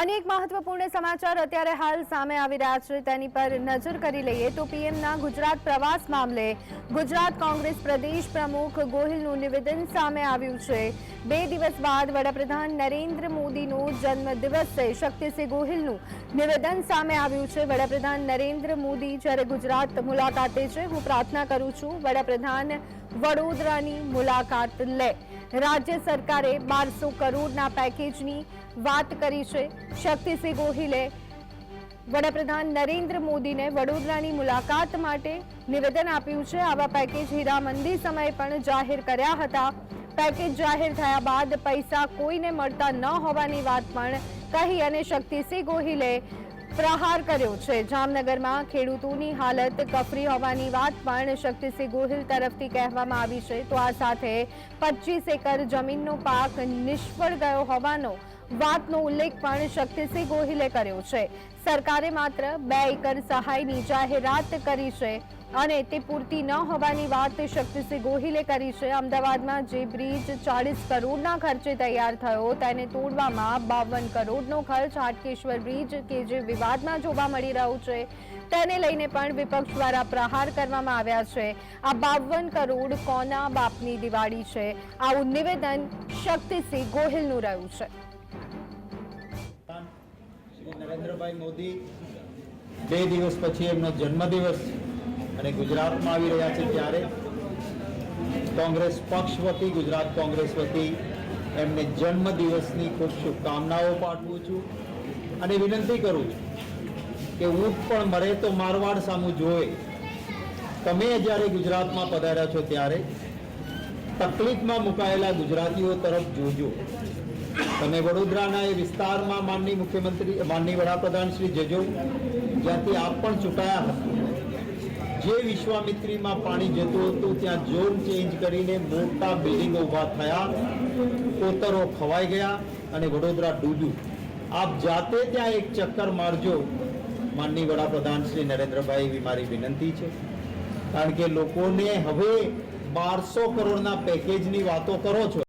અનેક મહત્વપૂર્ણ સમાચાર અત્યારે હાલ સામે આવી રહ્યા છે. તેની પર નજર કરી લઈએ તો પીએમના ગુજરાત પ્રવાસ મામલે ગુજરાત કોંગ્રેસ પ્રદેશ પ્રમુખ ગોહિલનું નિવેદન સામે આવ્યું છે. બે દિવસ બાદ વડાપ્રધાન નરેન્દ્ર મોદીનો જન્મદિવસે શક્તિસિંહ ગોહિલનું નિવેદન સામે આવ્યું છે. વડાપ્રધાન નરેન્દ્ર મોદી જ્યારે ગુજરાત મુલાકાતે છે, હું પ્રાર્થના કરું છું વડાપ્રધાન વડોદરાની મુલાકાત લે. રાજ્ય સરકારે બારસો કરોડના પેકેજની વાત કરી છે. શક્તિસિંહ ગોહિલે વડાપ્રધાન નરેન્દ્ર મોદીને વડોદરાની મુલાકાત માટે નિવેદન આપ્યું છે. આવા પેકેજ હીરામંદી સમયે પણ જાહેર કર્યા હતા. પેકેજ જાહેર થયા બાદ પૈસા કોઈને મળતા ન હોવાની વાત પણ કહી અને શક્તિસિંહ ગોહિલે પ્રહાર કર્યો છે. જામનગરમાં ખેડૂતોની હાલત કફરી હોવાની વાત પણ શક્તિસિંહ ગોહિલ તરફથી કહેવામાં આવી છે. તો આ સાથે પચીસ એકર જમીનનો પાક નિષ્ફળ ગયો હોવાનો વાતનો ઉલ્લેખ પણ શક્તિસિંહ ગોહિલે કર્યો છે. સરકારે માત્ર બે એકર સહાયની જાહેરાત કરી છે. અને તે પૂરતી ન હોવાની વાત શક્તિસિંહ ગોહિલે કરી છે. અમદાવાદમાં જે બ્રિજ ચાળીસ કરોડના ખર્ચે તૈયાર થયો, તેને તોડવામાં બાવન કરોડનો ખર્ચ હાટકેશ્વર બ્રિજ કે જે વિવાદમાં જોવા મળી રહ્યો છે, તેને લઈને પણ વિપક્ષ દ્વારા પ્રહાર કરવામાં આવ્યા છે. આ બાવન કરોડ કોના બાપની દિવાળી છે? આવું નિવેદન શક્તિસિંહ ગોહિલનું રહ્યું છે. નરેન્દ્રભાઈ મોદી, બે દિવસ પછી એમનો જન્મદિવસ અને ગુજરાતમાં આવી રહ્યા છે ત્યારે કોંગ્રેસ પક્ષ વતી, ગુજરાત કોંગ્રેસ વતી એમને જન્મદિવસની ખૂબ શુભકામનાઓ પાઠવું છું અને વિનંતી કરું છું કે ઊંટ પણ મરે તો મારવાડ સામું જોવે. તમે જ્યારે ગુજરાતમાં પધાર્યા છો ત્યારે તકલીફમાં મુકાયેલા ગુજરાતીઓ તરફ જોજો. તમે વડોદરાના એ વિસ્તારમાં માનની મુખ્યમંત્રી માનની વડાપ્રધાન શ્રી જજો, જ્યાંથી આપ પણ ચૂંટાયા હતા જે વિશ્વામિત્રીમાં પાણી જતું હતું, ત્યાં ઝોન ચેન્જ કરીને મોટા બિલ્ડિંગો ઊભા થયા, કોતરો ખવાઈ ગયા અને વડોદરા ડૂબ્યું. આપ જાતે ત્યાં એક ચક્કર મારજો. માનની વડાપ્રધાન શ્રી નરેન્દ્રભાઈ એવી મારી વિનંતી છે. કારણ કે લોકોને હવે બારસો કરોડના પેકેજની વાતો કરો છો.